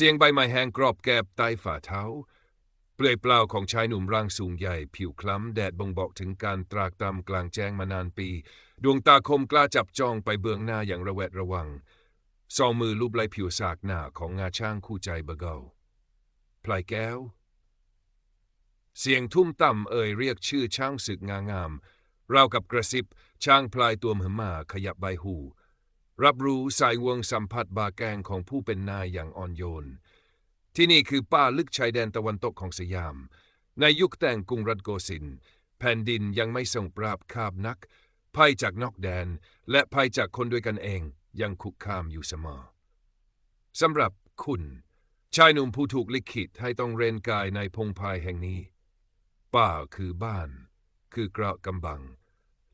เสียงใบไม้แห้งกรอบแกบใต้ฝ่าเท้า เปลือยเปล่าของชายหนุ่มร่างสูงใหญ่ ผิวคล้ำแดดบ่งบอกถึงการตรากตำกลางแจ้งมานานปี ดวงตาคมกล้าจับจ้องไปเบื้องหน้าอย่างระแวดระวังสองมือลูบไล้ผิวสากหน้าของงาช่างคู่ใจเบเกาพลายแก้ว เสียงทุ่มต่ำเอ่ยเรียกชื่อช่างศึกงางาม ราวกับกระซิบ ช่างพลายตัวมหมาขยับใบหู รับรู้สายวงสัมผัสบาแกงของผู้เป็นนายอย่างอ่อนโยน ที่นี่คือป่าลึกชายแดนตะวันตกของสยาม ในยุคแต่งกรุงรัตโกสินทร์แผ่นดินยังไม่ส่งปราบคาบนักภัยจากนอกแดน และภัยจากคนด้วยกันเองยังคุกคามอยู่เสมอสำหรับคุณ ชายหนุ่มผู้ถูกลิขิตให้ต้องเรนกายในพงพายแห่งนี้ ป่าคือบ้าน คือเกราะกำบัง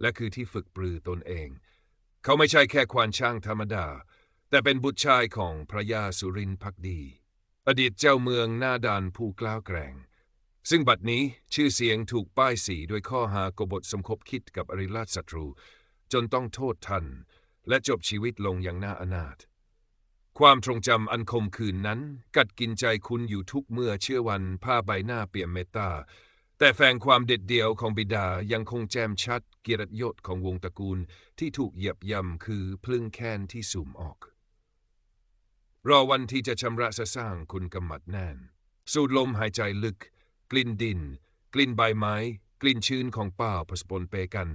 และคือที่ฝึกปรือตนเอง เขาไม่ใช่แค่ควานช่างธรรมดา แต่เป็นบุตรชายของพระยาสุรินทร์พักดี อดีตเจ้าเมืองหน้าดานผู้กล้าวแกร่ง ซึ่งบัดนี้ชื่อเสียงถูกป้ายสีด้วยข้อหากบฏสมคบคิดกับอริราชศัตรู จนต้องโทษทัน และจบชีวิตลงอย่างน่าอนาถความทรงจำอันคมคืนนั้น กัดกินใจคุณอยู่ทุกเมื่อเชื่อวันผ้าใบหน้าเปี่ยมเมตตา แต่แฝงความเด็ดเดี่ยวของบิดายังคงแจ่มชัดเกียรติยศของวงตระกูลที่ถูกเหยียบย่ำคือพลึงแค้นที่สุ่มออก รอวันที่จะชำระสะสร้างคุณกำมัดแน่น สูดลมหายใจลึก กลิ่นดิน กลิ่นใบไม้ กลิ่นชื้นของป่าผสปนเปกัน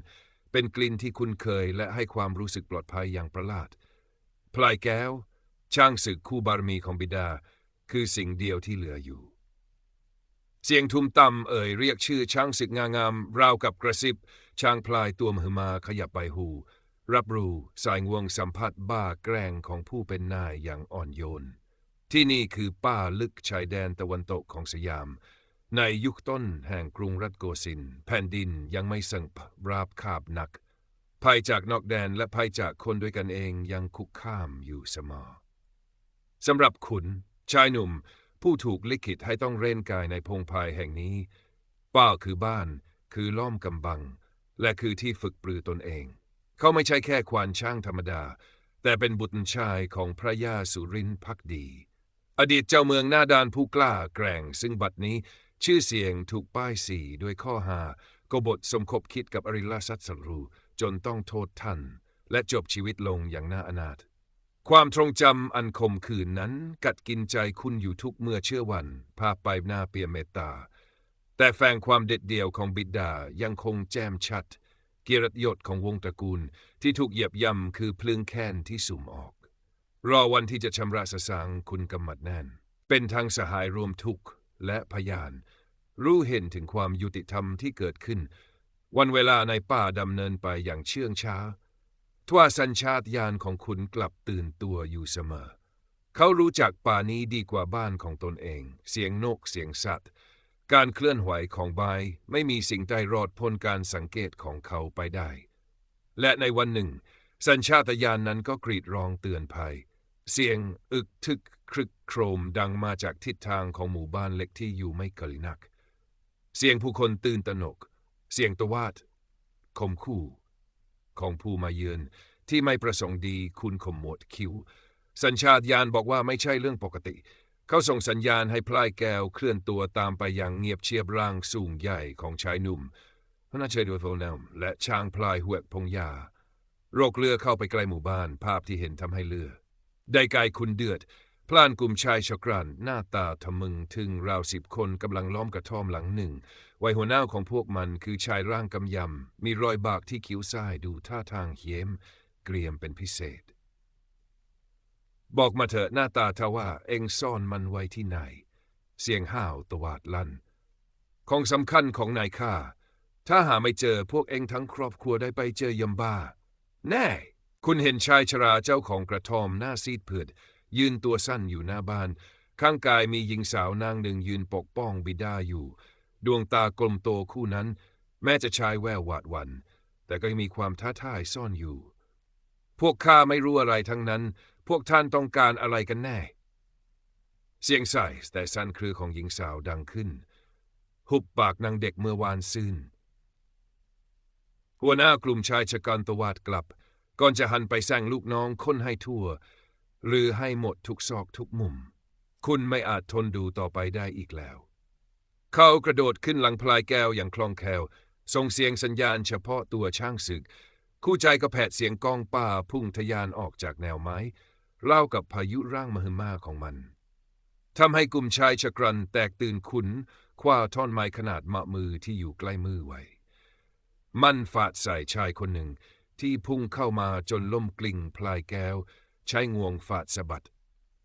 เป็นกลิ่นที่คุณเคยและให้ความรู้สึกปลอดภัยอย่างประหลาดพลายแก้ว ช่างศึกคู่บารมีของบิดา คือสิ่งเดียวที่เหลืออยู่ เสียงทุมต่ำเอ่ยเรียกชื่อช่างศึกงางาม ราวกับกระซิบช่างพลายตัวมหมาขยับใบหู รับรู้สายงวงสัมผัสบ้าแกล้งของผู้เป็นนายอย่างอ่อนโยน ที่นี่คือป่าลึกชายแดนตะวันตกของสยาม ในยุคต้นแห่งกรุงรัตโกสินทร์แผ่นดินยังไม่สั่งราบคาบหนักภัยจากนอกแดนและภัยจากคนด้วยกันเองยังคุกข้ามอยู่เสมอสำหรับขุนชายหนุ่ม ผู้ถูกลิขิตให้ต้องเร่นกายในพงพายแห่งนี้ป่าคือบ้าน คือล้อมกำบัง และคือที่ฝึกปรือตนเอง เขาไม่ใช่แค่ควานช่างธรรมดา แต่เป็นบุตรชายของพระยาสุรินทร์พักดี อดีตเจ้าเมืองหน้าดานผู้กล้าแกร่ง ซึ่งบัดนี้ชื่อเสียงถูกป้ายสีด้วยข้อหากบฏสมคบคิดกับอริลาสัตสรูจนต้องโทษท่าน และจบชีวิตลงอย่างน่าอนาถ ความทรงจำอันคมคืนนั้นกัดกินใจคุณอยู่ทุกเมื่อเชื่อวันพาไปหน้าเปียเมตตา แต่แฝงความเด็ดเดี่ยวของบิดายังคงแจ่มชัด เกียรติยศของวงตระกูลที่ถูกเหยียบย่ำคือพลึงแค้นที่สุ่มออก รอวันที่จะชำระสสางคุณกำมัดแน่น เป็นทางสหายรวมทุกข์และพยาน รู้เห็นถึงความยุติธรรมที่เกิดขึ้น วันเวลาในป่าดำเนินไปอย่างเชื่องช้า ทว่าสัญชาตญาณของคุณกลับตื่นตัวอยู่เสมอ เขารู้จักป่านี้ดีกว่าบ้านของตนเอง เสียงนกเสียงสัตว์ การเคลื่อนไหวของใบไม่มีสิ่งใดรอดพ้นการสังเกตของเขาไปได้ และในวันหนึ่ง สัญชาตญาณนนั้นก็กรีดร้องเตือนภัย เสียงอึกทึกครึกโครมดังมาจากทิศทางของหมู่บ้านเล็กที่อยู่ไม่ไกลนัก เสียงผู้คนตื่นตระหนก เสียงตะวาดคมคู่ ของผู้มาเยือนที่ไม่ประสงค์ดีคุณขมวดคิ้วสัญชาตญาณบอกว่าไม่ใช่เรื่องปกติ เขาส่งสัญญาณให้พลายแก้วเคลื่อนตัวตามไปอย่างเงียบเชียบร่างสูงใหญ่ของชายหนุ่มพระนาเชยโดยโฟนมและช้างพลายหวกพงยา โรคเลือเข้าไปใกล้หมู่บ้าน ภาพที่เห็นทำให้เลือได้กายคุณเดือด พลานกลุ่มชายชกรันหน้าตาทะมึงถึงราวสิบคนกำลังล้อมกระท่อมหลังหนึ่งวัยหัวหน้าของพวกมันคือชายร่างกำยำ มีรอยบากที่คิ้วซ้ายดูท่าทางเหี้ยม เกรียมเป็นพิเศษ บอกมาเถอะหน้าตาทว่าเองซ่อนมันไว้ที่ไหน เสียงห้าวตวาดลั่น ของสำคัญของนายข้าถ้าหาไม่เจอพวกเองทั้งครอบครัวได้ไปเจอยมบ้า แน่ คุณเห็นชายชราเจ้าของกระท่อมหน้าซีดเผือด ยืนตัวสั้นอยู่หน้าบ้าน ข้างกายมีหญิงสาวนางหนึ่งยืนปกป้องบิดาอยู่ ดวงตากลมโตคู่นั้น แม้จะชายแววหวาดวัน แต่ก็มีความท้าทายซ่อนอยู่ พวกข้าไม่รู้อะไรทั้งนั้น พวกท่านต้องการอะไรกันแน่ เสียงใส่แต่สั้นครือของหญิงสาวดังขึ้น หุบปากนางเด็กเมื่อวานซื่นหัวหน้ากลุ่มชายชะกันตวาดกลับ ก่อนจะหันไปแซงลูกน้องค้นให้ทั่ว หรือให้หมดทุกซอกทุกมุม คุณไม่อาจทนดูต่อไปได้อีกแล้ว เขากระโดดขึ้นหลังพลายแก้วอย่างคล่องแคล่วส่งเสียงสัญญาณเฉพาะตัวช่างศึก คู่ใจก็แผดเสียงกองป้าพุ่งทะยานออกจากแนวไม้เล่ากับพายุร่างมหึมาของมันทำให้กลุ่มชายชะกรันแตกตื่นขุนคว้าท่อนไม้ขนาดมะมือที่อยู่ใกล้มือไว้ มันฟาดใส่ชายคนหนึ่งที่พุ่งเข้ามาจนล่มกลิ่งพลายแก้ว ใช้งวงฟาดสะบัด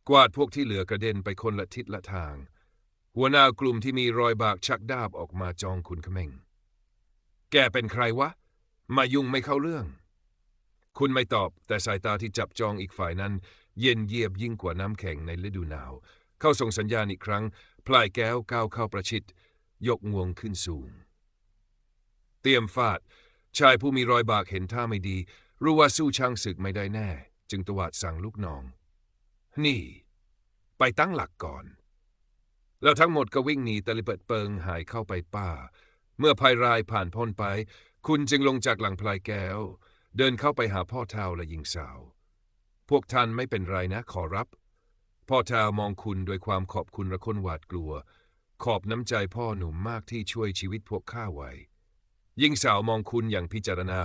กวาดพวกที่เหลือกระเด็นไปคนละทิศละทาง หัวหน้ากลุ่มที่มีรอยบากชักดาบออกมาจองคุณเขม่ง แกเป็นใครวะ มายุ่งไม่เข้าเรื่อง คุณไม่ตอบแต่สายตาที่จับจองอีกฝ่ายนั้น เย็นเยียบยิ่งกว่าน้ำแข็งในฤดูหนาว เข้าส่งสัญญาณอีกครั้ง พลายแก้วก้าวเข้าประชิด ยกงวงขึ้นสูง เตรียมฟาด ชายผู้มีรอยบากเห็นท่าไม่ดี รู้ว่าสู้ช่างศึกไม่ได้แน่ จึงตวาดสั่งลูกน้อง นี่ ไปตั้งหลักก่อน แล้วทั้งหมดก็วิ่งหนีตะลิเปิดเปิงหายเข้าไปป่า เมื่อภัยรายผ่านพ้นไป คุณจึงลงจากหลังพลายแก้ว เดินเข้าไปหาพ่อเท้าและหญิงสาว พวกท่านไม่เป็นไรนะขอรับ พ่อเท้ามองคุณด้วยความขอบคุณและคนหวาดกลัว ขอบน้ำใจพ่อหนุ่มมากที่ช่วยชีวิตพวกข้าไว้หญิงสาวมองคุณอย่างพิจารณา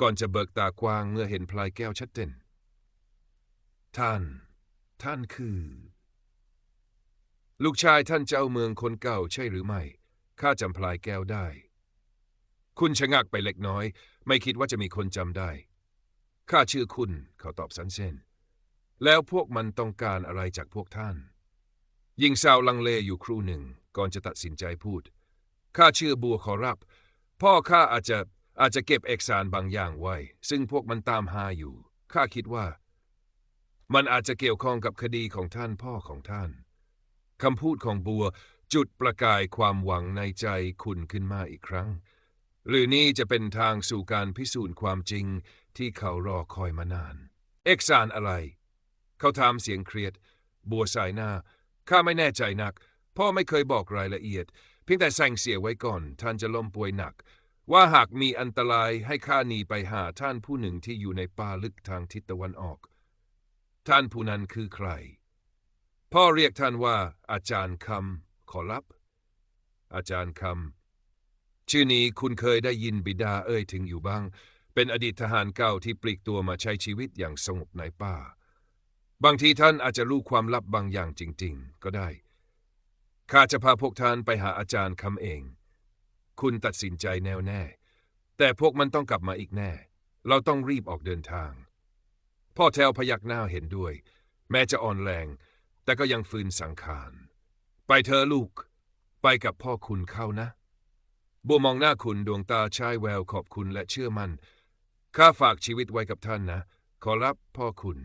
ก่อนจะเบิกตากว้างเมื่อเห็นพลายแก้วชัดเจน ท่าน ท่านคือ ลูกชายท่านเจ้าเมืองคนเก่าใช่หรือไม่ ข้าจำพลายแก้วได้ คุณชะงักไปเล็กน้อย ไม่คิดว่าจะมีคนจำได้ ข้าชื่อคุณ เขาตอบสันเซนแล้วพวกมันต้องการอะไรจากพวกท่าน ยิงสาวลังเลอยู่ครู่หนึ่ง ก่อนจะตัดสินใจพูด ข้าชื่อบัวขอรับ พ่อข้าอาจจะอาจจะเก็บเอกสารบางอย่างไว้ ซึ่งพวกมันตามหาอยู่ ข้าคิดว่า มันอาจจะเกี่ยวข้องกับคดีของท่านพ่อของท่านคำพูดของบัวจุดประกายความหวังในใจคุณขึ้นมาอีกครั้ง หรือนี่จะเป็นทางสู่การพิสูจน์ความจริงที่เขารอคอยมานาน เอกสารอะไร เขาถามเสียงเครียด บัวสายหน้า ข้าไม่แน่ใจนัก พ่อไม่เคยบอกรายละเอียด เพียงแต่สั่งเสียไว้ก่อน ท่านจะล้มป่วยหนัก ว่าหากมีอันตรายให้ข้าหนีไปหาท่านผู้หนึ่งที่อยู่ในป่าลึกทางทิศตะวันออก ท่านผู้นั้นคือใคร พ่อเรียกท่านว่า อาจารย์คำขอรับ อาจารย์คำชื่อนี้คุณเคยได้ยินบิดาเอ่ยถึงอยู่บ้าง เป็นอดีตทหารเก่าที่ปลีกตัวมาใช้ชีวิตอย่างสงบในป่า บางทีท่านอาจจะรู้ความลับบางอย่างจริง ๆ ก็ได้ ข้าจะพาพวกท่านไปหาอาจารย์คำเอง คุณตัดสินใจแน่วแน่ แต่พวกมันต้องกลับมาอีกแน่ เราต้องรีบออกเดินทาง พ่อแถวพยักหน้าเห็นด้วย แม้จะอ่อนแรง แต่ก็ยังฝืนสังขาร ไปเธอะลูก ไปกับพ่อคุณเข้านะ บัวมองหน้าคุณดวงตาชายแววขอบคุณและเชื่อมัน่น ข้าฝากชีวิตไว้กับท่านนะ ขอรับพ่อคุณ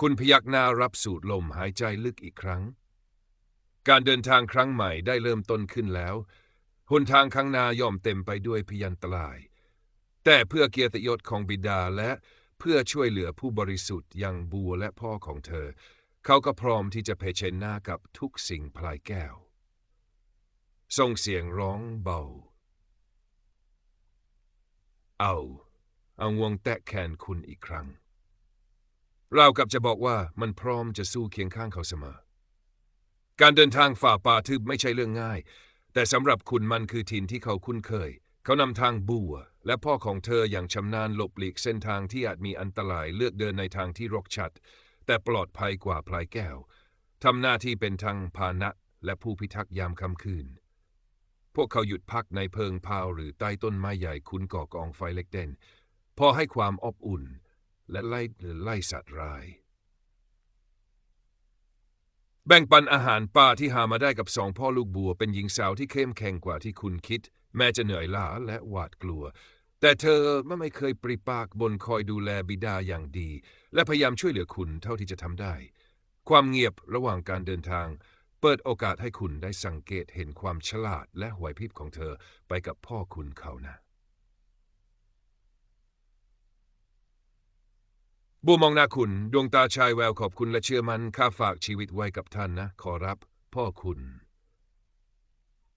คุณพยักหน้ารับสูดลมหายใจลึกอีกครั้ง การเดินทางครั้งใหม่ได้เริ่มต้นขึ้นแล้ว หนทางข้างหน้าย่อมเต็มไปด้วยพยันตราย แต่เพื่อเกียรติยศของบิดาและ เพื่อช่วยเหลือผู้บริสุทธิ์อย่างบัวและพ่อของเธอ เขาก็พร้อมที่จะเผชิญหน้ากับทุกสิ่งพลายแก้ว ส่งเสียงร้องเบา เอาเอางวงแตะแขนคุณอีกครั้ง เรากับจะบอกว่ามันพร้อมจะสู้เคียงข้างเขาเสมอ การเดินทางฝ่าป่าทึบไม่ใช่เรื่องง่าย แต่สำหรับคุณมันคือถิ่นที่เขาคุ้นเคย เขานำทางบัว และพ่อของเธออย่างชำนาญหลบหลีกเส้นทางที่อาจมีอันตรายเลือกเดินในทางที่รกชัด แต่ปลอดภัยกว่าพลายแก้วทำหน้าที่เป็นทางพานะและผู้พิทักษ์ยามค่ำคืน พวกเขาหยุดพักในเพิงพาวหรือใต้ต้นไม้ใหญ่คุ้นก่อกองไฟเล็กเด่นพอให้ความอบอุ่น และไล่หรือไล่สัตว์ร้าย แบ่งปันอาหารป่าที่หามาได้กับสองพ่อลูกบัวเป็นหญิงสาวที่เข้มแข็งกว่าที่คุณคิด แม้จะเหนื่อยล้าและหวาดกลัว แต่เธอไม่เคยปริปากบนคอยดูแลบิดาอย่างดี และพยายามช่วยเหลือคุณเท่าที่จะทำได้ ความเงียบระหว่างการเดินทาง เปิดโอกาสให้คุณได้สังเกตเห็นความฉลาดและไหวพริบของเธอไปกับพ่อคุณเขานะบัวมองหน้าคุณดวงตาชายแววขอบคุณและเชื่อมันข้าฝากชีวิตไว้กับท่านนะ ขอรับพ่อคุณ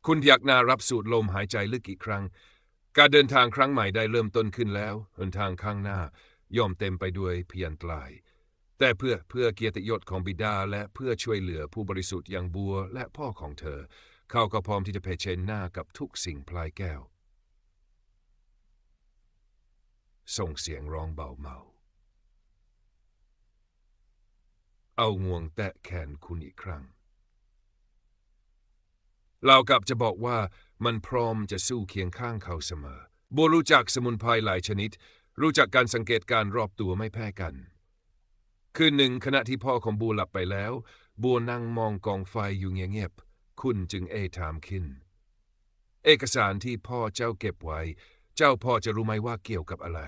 คุณพยักหน้ารับสูดลมหายใจลึกอีกครั้ง การเดินทางครั้งใหม่ได้เริ่มต้นขึ้นแล้วหนทางข้างหน้าย่อมเต็มไปด้วยพยันตราย แต่เพื่อเพื่อเกียรติยศของบิดาและเพื่อช่วยเหลือผู้บริสุทธิ์อย่างบัวและพ่อของเธอ เขาก็พร้อมที่จะเผชิญหน้ากับทุกสิ่งพลายแก้ว ส่งเสียงร้องเบาเมาเอางวงแตะแขนคุณอีกครั้ง เรากลับจะบอกว่ามันพร้อมจะสู้เคียงข้างเขาเสมอบัวรู้จักสมุนไพรหลายชนิด รู้จักการสังเกตการรอบตัวไม่แพ้กัน คืนหนึ่งขณะที่พ่อของบัวหลับไปแล้ว บัวนั่งมองกองไฟอยู่เงียบๆคุณจึงเอถามขึ้นเอกสารที่พ่อเจ้าเก็บไว้ เจ้าพ่อจะรู้ไหมว่าเกี่ยวกับอะไร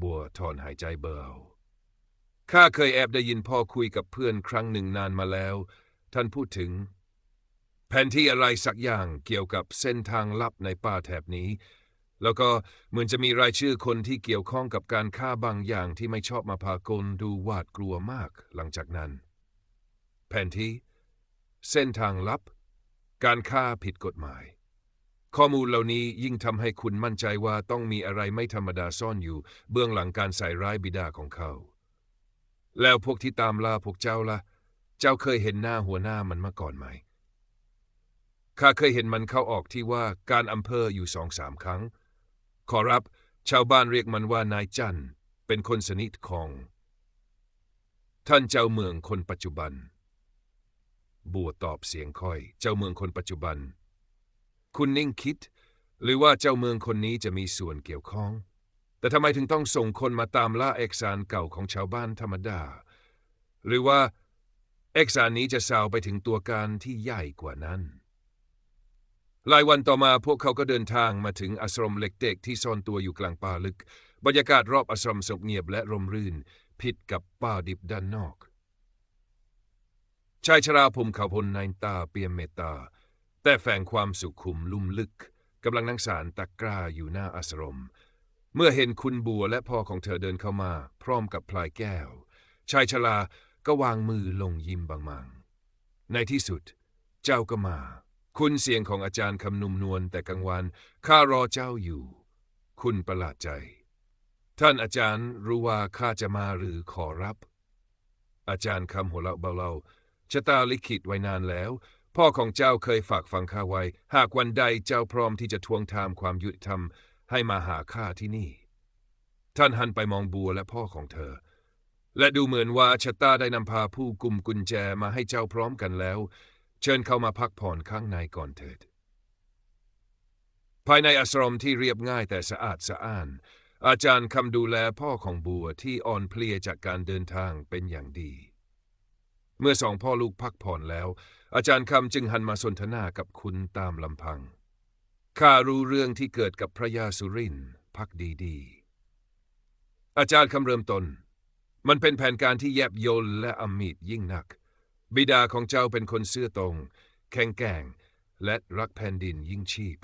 บัวถอนหายใจเบาข้าเคยแอบได้ยินพ่อคุยกับเพื่อนครั้งหนึ่งนานมาแล้ว ท่านพูดถึง แผนที่อะไรสักอย่างเกี่ยวกับเส้นทางลับในป่าแถบนี้ แล้วก็เหมือนจะมีรายชื่อคนที่เกี่ยวข้องกับการฆ่าบางอย่างที่ไม่ชอบมาพากลดูหวาดกลัวมากหลังจากนั้น แผนที่ เส้นทางลับ การฆ่าผิดกฎหมาย ข้อมูลเหล่านี้ยิ่งทำให้คุณมั่นใจว่าต้องมีอะไรไม่ธรรมดาซ่อนอยู่ เบื้องหลังการใส่ร้ายบิดาของเขา แล้วพวกที่ตามล่าพวกเจ้าล่ะ เจ้าเคยเห็นหน้าหัวหน้ามันมาก่อนไหม ข้าเคยเห็นมันเข้าออกที่ว่าการอำเภออยู่สองสามครั้ง ขอรับชาวบ้านเรียกมันว่านายจันเป็นคนสนิทของ ท่านเจ้าเมืองคนปัจจุบัน บัวตอบเสียงค่อย เจ้าเมืองคนปัจจุบัน คุณนิ่งคิด หรือว่าเจ้าเมืองคนนี้จะมีส่วนเกี่ยวข้อง แต่ทำไมถึงต้องส่งคนมาตามล่าเอกสารเก่าของชาวบ้านธรรมดา หรือว่าเอกสารนี้จะสาวไปถึงตัวการที่ใหญ่กว่านั้น หลายวันต่อมาพวกเขาก็เดินทางมาถึงอาสรมเล็กเด็กที่ซ่อนตัวอยู่กลางป่าลึก บรรยากาศรอบอาสรมสงบเงียบและร่มรื่น ผิดกับป่าดิบด้านนอก ชายชราผมขาวพลในตาเปี่ยมเมตตา แต่แฝงความสุขุมลุ่มลึกกำลังนั่งสารตะกร้าอยู่หน้าอาสรม เมื่อเห็นคุณบัวและพ่อของเธอเดินเข้ามา พร้อมกับพลายแก้ว ชายชราก็วางมือลงยิ้มบางๆในที่สุด เจ้าก็มา คุณเสียงของอาจารย์คำนุ่มนวลแต่กลางวันข้ารอเจ้าอยู่ คุณประหลาดใจ ท่านอาจารย์รู้ว่าข้าจะมาหรือขอรับ อาจารย์คำหัวเราะเบาๆชะตาลิขิตไว้นานแล้ว พ่อของเจ้าเคยฝากฝังข้าไว้ หากวันใดเจ้าพร้อมที่จะทวงถามความยุติธรรม ให้มาหาข้าที่นี่ ท่านหันไปมองบัวและพ่อของเธอ และดูเหมือนว่าชะตาได้นำพาผู้กลุ่มกุญแจมาให้เจ้าพร้อมกันแล้ว เชิญเข้ามาพักผ่อนข้างในก่อนเถิด ภายในอาสรมที่เรียบง่ายแต่สะอาดสะอ้าน อาจารย์คำดูแลพ่อของบัวที่อ่อนเพลียจากการเดินทางเป็นอย่างดี เมื่อสองพ่อลูกพักผ่อนแล้ว อาจารย์คำจึงหันมาสนทนากับคุณตามลำพัง ข้ารู้เรื่องที่เกิดกับพระยาสุรินทร์พักดีๆ อาจารย์คำเริ่มต้นมันเป็นแผนการที่แยบยลและอมีดยิ่งนัก บิดาของเจ้าเป็นคนเสื่อตรง แข็งแกร่ง และรักแผ่นดินยิ่งชีพ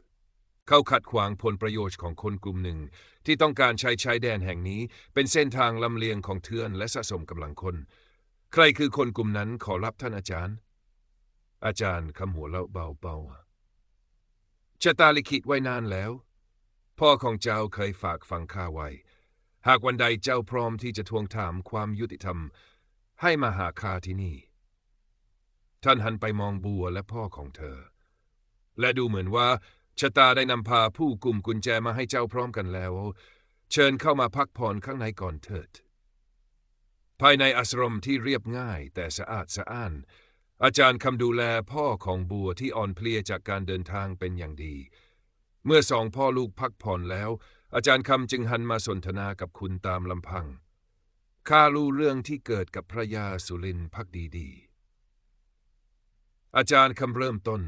เขาขัดขวางผลประโยชน์ของคนกลุ่มหนึ่ง ที่ต้องการใช้ชายแดนแห่งนี้เป็นเส้นทางลำเลียงของเทือนและสะสมกำลังคน ใครคือคนกลุ่มนั้นขอรับท่านอาจารย์ อาจารย์คำหัวเราะเบาๆชะตาลิขิตไว้นานแล้ว พ่อของเจ้าเคยฝากฝังข้าไว้ หากวันใดเจ้าพร้อมที่จะทวงถามความยุติธรรม ให้มาหาข้าที่นี่ ท่านหันไปมองบัวและพ่อของเธอ และดูเหมือนว่าชะตาได้นำพาผู้กลุ่มกุญแจมาให้เจ้าพร้อมกันแล้ว เชิญเข้ามาพักผ่อนข้างในก่อนเถิด ภายในอาสรมที่เรียบง่ายแต่สะอาดสะอ้าน อาจารย์คำดูแลพ่อของบัวที่อ่อนเพลียจากการเดินทางเป็นอย่างดี เมื่อสองพ่อลูกพักผ่อนแล้ว อาจารย์คำจึงหันมาสนทนากับคุณตามลำพังข้ารู้เรื่องที่เกิดกับพระยาสุรินทร์พักดีๆ อาจารย์คำเริ่มต้น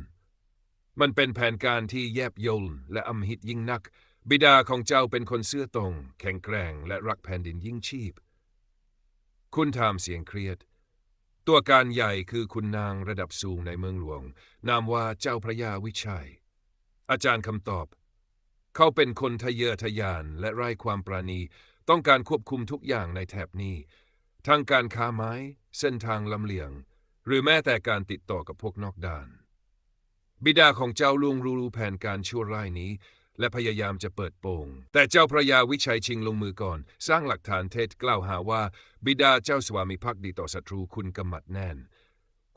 มันเป็นแผนการที่แยบยลและอำหิตยิ่งนัก บิดาของเจ้าเป็นคนเสื่อตรง แข็งแกร่งและรักแผ่นดินยิ่งชีพ คุณถามเสียงเครียด ตัวการใหญ่คือคุณนางระดับสูงในเมืองหลวง นามว่าเจ้าพระยาวิชัย อาจารย์คำตอบ เขาเป็นคนทะเยอทะยานและไร้ความปราณี ต้องการควบคุมทุกอย่างในแถบนี้ทั้งการค้าไม้ เส้นทางลำเลียง หรือแม้แต่การติดต่อกับพวกนอกด่าน บิดาของเจ้าลุงรู้แผนการชั่วร้ายนี้ และพยายามจะเปิดโปง แต่เจ้าพระยาวิชัยชิงลงมือก่อน สร้างหลักฐานเท็จกล่าวหาว่า บิดาเจ้าสวามิภักดีต่อศัตรูคุณกำมัดแน่น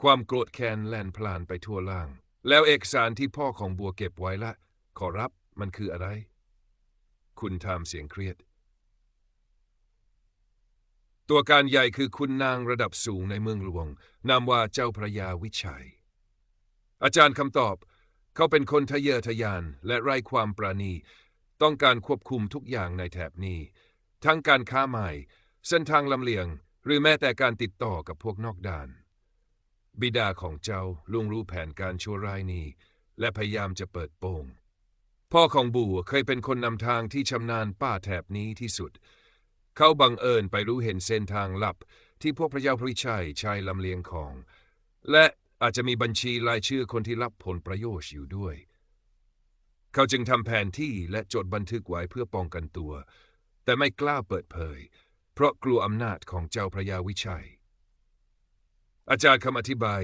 ความโกรธแค้นแล่นพลานไปทั่วล่าง แล้วเอกสารที่พ่อของบัวเก็บไว้ละ ขอรับมันคืออะไร คุณทามเสียงเครียด ตัวการใหญ่คือคุณนางระดับสูงในเมืองหลวง นามว่าเจ้าพระยาวิชัย อาจารย์คำตอบ เขาเป็นคนทะเยอทะยานและไร้ความปราณี ต้องการควบคุมทุกอย่างในแถบนี้ ทั้งการค้าใหม่ เส้นทางลำเลียง หรือแม้แต่การติดต่อกับพวกนอกด่าน บิดาของเจ้าลุงรู้แผนการชั่วร้ายนี้ และพยายามจะเปิดโปงพ่อของบูเคยเป็นคนนำทางที่ชำนาญป้าแถบนี้ที่สุด เขาบังเอิญไปรู้เห็นเส้นทางลับ ที่พวกพระเจ้าพริชัยใช้ลำเลียงของ และอาจจะมีบัญชีรายชื่อคนที่รับผลประโยชน์อยู่ด้วย เขาจึงทำแผนที่และจดบันทึกไว้เพื่อป้องกันตัว แต่ไม่กล้าเปิดเผย เพราะกลัวอำนาจของเจ้าพระยาวิชัย อาจารย์คำอธิบาย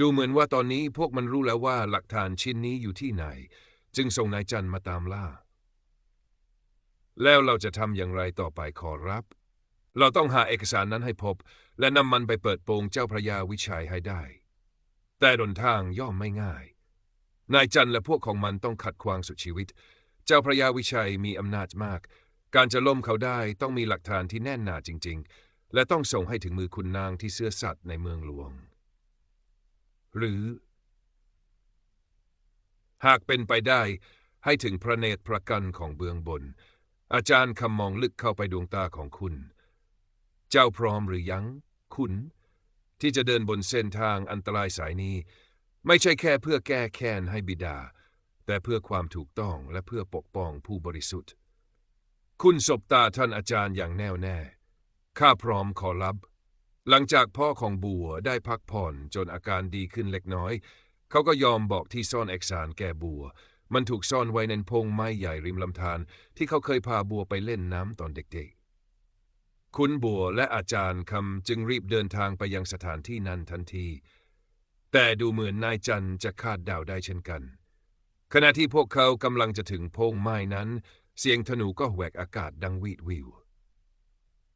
ดูเหมือนว่าตอนนี้พวกมันรู้แล้วว่าหลักฐานชิ้นนี้อยู่ที่ไหน จึงส่งนายจันมาตามล่า แล้วเราจะทำอย่างไรต่อไปขอรับ เราต้องหาเอกสารนั้นให้พบ และนำมันไปเปิดโปงเจ้าพระยาวิชัยให้ได้ แต่ดนทางย่อมไม่ง่าย นายจันและพวกของมันต้องขัดขวางสุดชีวิต เจ้าพระยาวิชัยมีอำนาจมาก การจะล่มเขาได้ต้องมีหลักฐานที่แน่นหนาจริง ๆ และต้องส่งให้ถึงมือคุณนางที่เสื้อสัตว์ในเมืองหลวง หรือ หากเป็นไปได้ให้ถึงพระเนตรพระกันของเบื้องบน อาจารย์คำมองลึกเข้าไปดวงตาของคุณ เจ้าพร้อมหรือยัง คุณ ที่จะเดินบนเส้นทางอันตรายสายนี้ ไม่ใช่แค่เพื่อแก้แค้นให้บิดา แต่เพื่อความถูกต้องและเพื่อปกป้องผู้บริสุทธิ์ คุณสบตาท่านอาจารย์อย่างแน่วแน่ ข้าพร้อมขอรับ หลังจากพ่อของบัวได้พักผ่อนจนอาการดีขึ้นเล็กน้อย เขาก็ยอมบอกที่ซ่อนเอกสารแก่บัว มันถูกซ่อนไว้ในพงไม้ใหญ่ริมลำธารที่เขาเคยพาบัวไปเล่นน้ำตอนเด็กๆ คุณบัวและอาจารย์คำจึงรีบเดินทางไปยังสถานที่นั้นทันที แต่ดูเหมือนนายจันจะคาดเดาได้เช่นกัน ขณะที่พวกเขากำลังจะถึงพงไม้นั้น เสียงธนูก็แหวกอากาศดังวีดวิว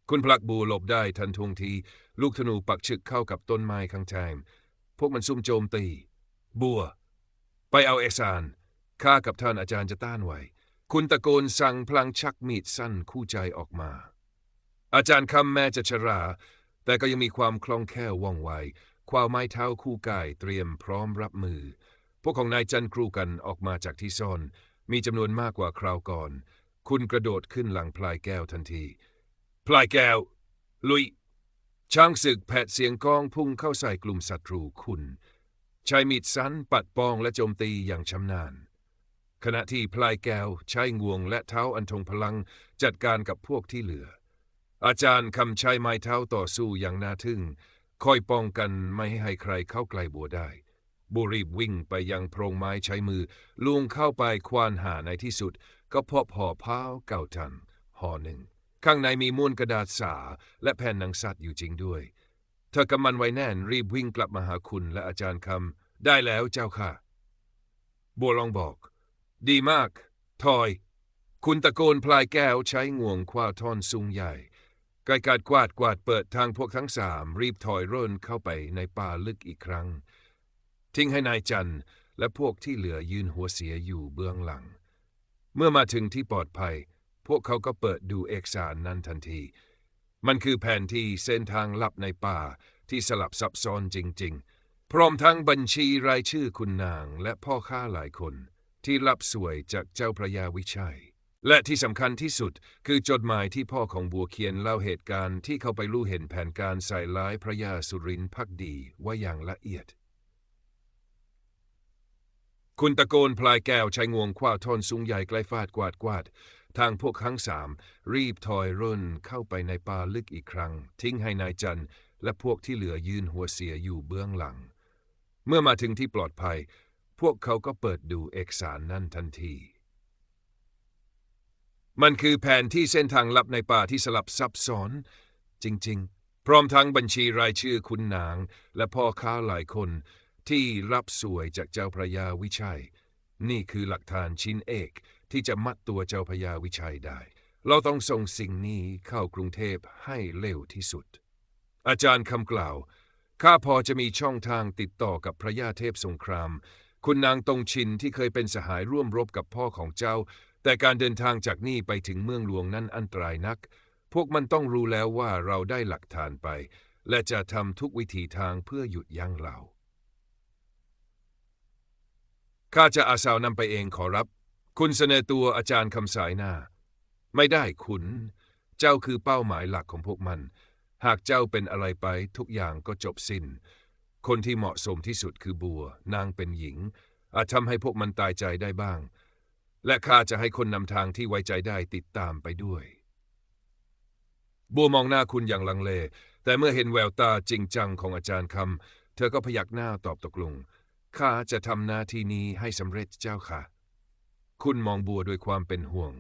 คุณพลักบัวหลบได้ทันทวงที ลูกธนูปักฉึกเข้ากับต้นไม้ข้างทางพวกมันซุ่มโจมตี บัว ไปเอาเอกสาร ข้ากับท่านอาจารย์จะต้านไหว คุณตะโกนสั่งพลางชักมีดสั้นคู่ใจออกมา อาจารย์คำแม้จะชรา แต่ก็ยังมีความคล่องแคล่วว่องไว ความไม้เท้าคู่กายเตรียมพร้อมรับมือ พวกของนายจันครูกันออกมาจากที่ซ่อน มีจำนวนมากกว่าคราวก่อน คุณกระโดดขึ้นหลังพลายแก้วทันที พลายแก้ว ลุย ช้างศึกแผดเสียงก้องพุ่งเข้าใส่กลุ่มศัตรูคุณใช้มีดสั้นปัดป้องและโจมตีอย่างชำนาญ ขณะที่พลายแก้วใช้งวงและเท้าอันทงพลังจัดการกับพวกที่เหลือ อาจารย์คำใช้ไม้เท้าต่อสู้อย่างน่าทึ่ง คอยป้องกันไม่ให้ใครเข้าใกล้บัวได้ บุรีบวิ่งไปยังโพรงไม้ใช้มือลุงเข้าไปควานหาในที่สุด ก็พบห่อผ้าเก่าทันห่อหนึ่ง ข้างในมีม้วนกระดาษสาและแผ่นหนังสัตว์อยู่จริงด้วย เธอกำมันไว้แน่นรีบวิ่งกลับมาหาคุณและอาจารย์คำได้แล้วเจ้าค่ะ บัวลองบอก ดีมาก ทอย คุณตะโกนพลายแก้วใช้งวงคว้าท่อนซุงใหญ่กายการกวาดกวาดเปิดทางพวกทั้งสาม รีบถอยร่นเข้าไปในป่าลึกอีกครั้ง ทิ้งให้นายจันและพวกที่เหลือยืนหัวเสียอยู่เบื้องหลัง เมื่อมาถึงที่ปลอดภัย พวกเขาก็เปิดดูเอกสารนั้นทันที มันคือแผนที่เส้นทางลับในป่าที่สลับซับซ้อนจริง ๆ พร้อมทั้งบัญชีรายชื่อคุณนางและพ่อค้าหลายคน ที่รับสวยจากเจ้าพระยาวิชัย และที่สำคัญที่สุดคือจดหมายที่พ่อของบัวเขียนเล่าเหตุการณ์ที่เขาไปรู้เห็นแผนการใส่ร้ายพระยาสุรินทร์พักดีไว่าอย่างละเอียด คุณตะโกนพลายแก้วใช้งวงคว้าท่อนสูงใหญ่ใกล้ฟาดกวาดกวาดทางพวกทั้งสามรีบถอยร่นเข้าไปในป่าลึกอีกครั้ง ทิ้งให้นายจันและพวกที่เหลือยืนหัวเสียอยู่เบื้องหลัง เมื่อมาถึงที่ปลอดภัย พวกเขาก็เปิดดูเอกสารนั่นทันที มันคือแผนที่เส้นทางลับในป่าที่สลับซับซ้อน จริง ๆ พร้อมทั้งบัญชีรายชื่อคุณนาง และพ่อค้าหลายคนที่รับสวยจากเจ้าพระยาวิชัย นี่คือหลักฐานชิ้นเอกที่จะมัดตัวเจ้าพญาวิชัยได้ เราต้องส่งสิ่งนี้เข้ากรุงเทพให้เร็วที่สุด อาจารย์คำกล่าว ข้าพอจะมีช่องทางติดต่อกับพระยาเทพสงคราม คุณนางตรงชินที่เคยเป็นสหายร่วมรบกับพ่อของเจ้า แต่การเดินทางจากนี่ไปถึงเมืองหลวงนั้นอันตรายนัก พวกมันต้องรู้แล้วว่าเราได้หลักฐานไป และจะทำทุกวิธีทางเพื่อหยุดยั้งเรา ข้าจะอาสาวนำไปเองขอรับ คุณเสนอตัวอาจารย์คำสายหน้า ไม่ได้คุณ เจ้าคือเป้าหมายหลักของพวกมัน หากเจ้าเป็นอะไรไปทุกอย่างก็จบสิน้น คนที่เหมาะสมที่สุดคือบัว นางเป็นหญิง อาจทำให้พวกมันตายใจได้บ้าง และข้าจะให้คนนำทางที่ไว้ใจได้ติดตามไปด้วย บัวมองหน้าคุณอย่างลังเล แต่เมื่อเห็นแววตาจริงจังของอาจารย์คำเธอก็พยักหน้าตอบตกลงข้าจะทำหน้าที่นี้ให้สำเร็จเจ้าค่ะ คุณมองบัวด้วยความเป็นห่วง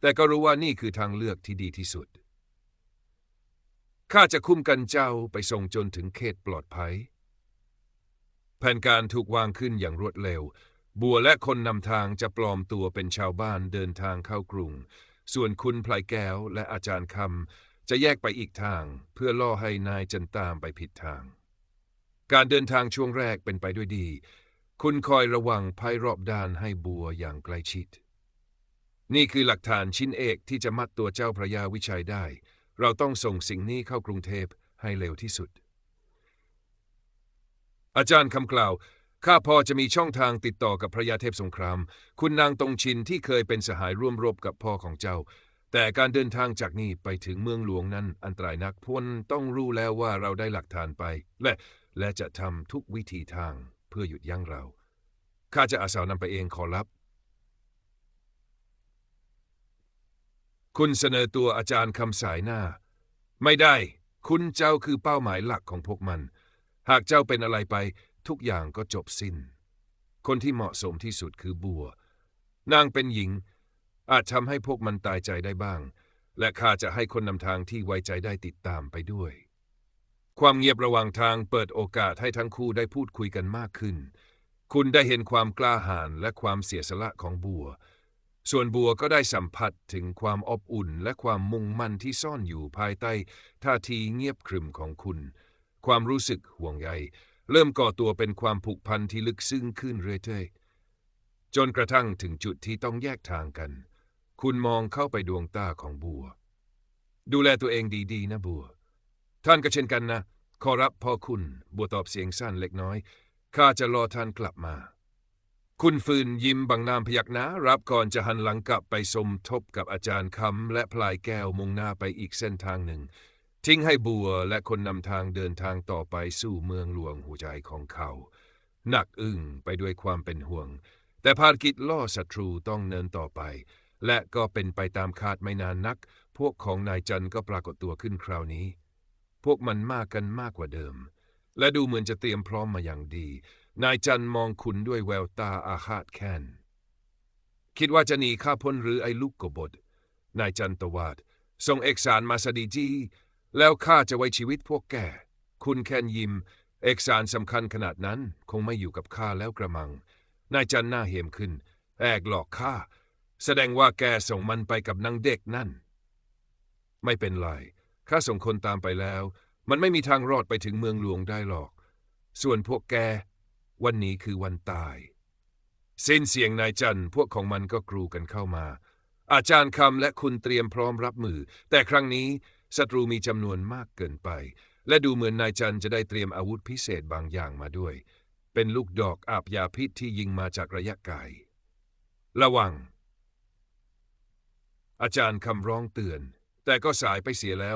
แต่ก็รู้ว่านี่คือทางเลือกที่ดีที่สุดข้าจะคุ้มกันเจ้าไปส่งจนถึงเขตปลอดภัย แผนการถูกวางขึ้นอย่างรวดเร็ว บัวและคนนำทางจะปลอมตัวเป็นชาวบ้านเดินทางเข้ากรุง ส่วนคุณพลายแก้วและอาจารย์คำจะแยกไปอีกทางเพื่อล่อให้นายจันตามไปผิดทาง การเดินทางช่วงแรกเป็นไปด้วยดี คุณคอยระวังภัยรอบด้านให้บัวอย่างใกล้ชิด นี่คือหลักฐานชิ้นเอกที่จะมัดตัวเจ้าพระยาวิชัยได้ เราต้องส่งสิ่งนี้เข้ากรุงเทพให้เร็วที่สุด อาจารย์คำกล่าว ข้าพอจะมีช่องทางติดต่อกับพระยาเทพสงคราม คุณนางตรงชินที่เคยเป็นสหายร่วมรบกับพ่อของเจ้า แต่การเดินทางจากนี่ไปถึงเมืองหลวงนั้นอันตรายนักพวนต้องรู้แล้วว่าเราได้หลักฐานไป และและจะทำทุกวิธีทางเพื่อหยุดยั้งเรา ข้าจะอาสานำไปเองขอรับ คุณเสนอตัวอาจารย์คำสายหน้า ไม่ได้ คุณเจ้าคือเป้าหมายหลักของพวกมัน หากเจ้าเป็นอะไรไป ทุกอย่างก็จบสิน้น คนที่เหมาะสมที่สุดคือบัว นางเป็นหญิง อาจทำให้พวกมันตายใจได้บ้าง และข้าจะให้คนนำทางที่ไว้ใจได้ติดตามไปด้วย ความเงียบระหว่างทางเปิดโอกาสให้ทั้งคู่ได้พูดคุยกันมากขึ้น คุณได้เห็นความกล้าหาญและความเสียสละของบัว ส่วนบัวก็ได้สัมผัสถึงความอบอุ่นและความมุ่งมั่นที่ซ่อนอยู่ภายใต้ท่าทีเงียบขรึมของคุณ ความรู้สึกห่วงใยเริ่มก่อตัวเป็นความผูกพันที่ลึกซึ้งขึ้นเรื่อยๆ จนกระทั่งถึงจุดที่ต้องแยกทางกัน คุณมองเข้าไปดวงตาของบัว ดูแลตัวเองดีๆ นะบัว ท่านก็เช่นกันนะ ขอรับพ่อคุณ บัวตอบเสียงสั้นเล็กน้อย ข้าจะรอท่านกลับมา คุณฟืนยิ้มบางนามพยักหน้ารับก่อนจะหันหลังกลับไปสมทบกับอาจารย์คำและพลายแก้วมุ่งหน้าไปอีกเส้นทางหนึ่ง ทิ้งให้บัวและคนนำทางเดินทางต่อไปสู่เมืองหลวงหัวใจของเขาหนักอึ้งไปด้วยความเป็นห่วง แต่ภารกิจล่อศัตรูต้องเนินต่อไป และก็เป็นไปตามคาดไม่นานนัก พวกของนายจันก็ปรากฏตัวขึ้นคราวนี้ พวกมันมากกันมากกว่าเดิม และดูเหมือนจะเตรียมพร้อมมาอย่างดี นายจันมองคุณด้วยแววตาอาฆาตแค้นคิดว่าจะหนีข้าพ้นหรือไอ้ลูกกบฏนายจันตวาดส่งเอกสารมาสดีจี แล้วข้าจะไว้ชีวิตพวกแก คุณแคนยิม เอกสารสำคัญขนาดนั้นคงไม่อยู่กับข้าแล้วกระมัง นายจันหน้าเหมขึ้น แอกหลอกข้า แสดงว่าแกส่งมันไปกับนางเด็กนั่น ไม่เป็นไร ข้าส่งคนตามไปแล้ว มันไม่มีทางรอดไปถึงเมืองหลวงได้หรอก ส่วนพวกแก วันนี้คือวันตาย สิ้นเสียงนายจันพวกของมันก็กรูกันเข้ามา อาจารย์คำและคุณเตรียมพร้อมรับมือ แต่ครั้งนี้ ศัตรูมีจำนวนมากเกินไป และดูเหมือนนายจันจะได้เตรียมอาวุธพิเศษบางอย่างมาด้วย เป็นลูกดอกอาบยาพิษที่ยิงมาจากระยะไกล ระวัง อาจารย์คำร้องเตือน แต่ก็สายไปเสียแล้ว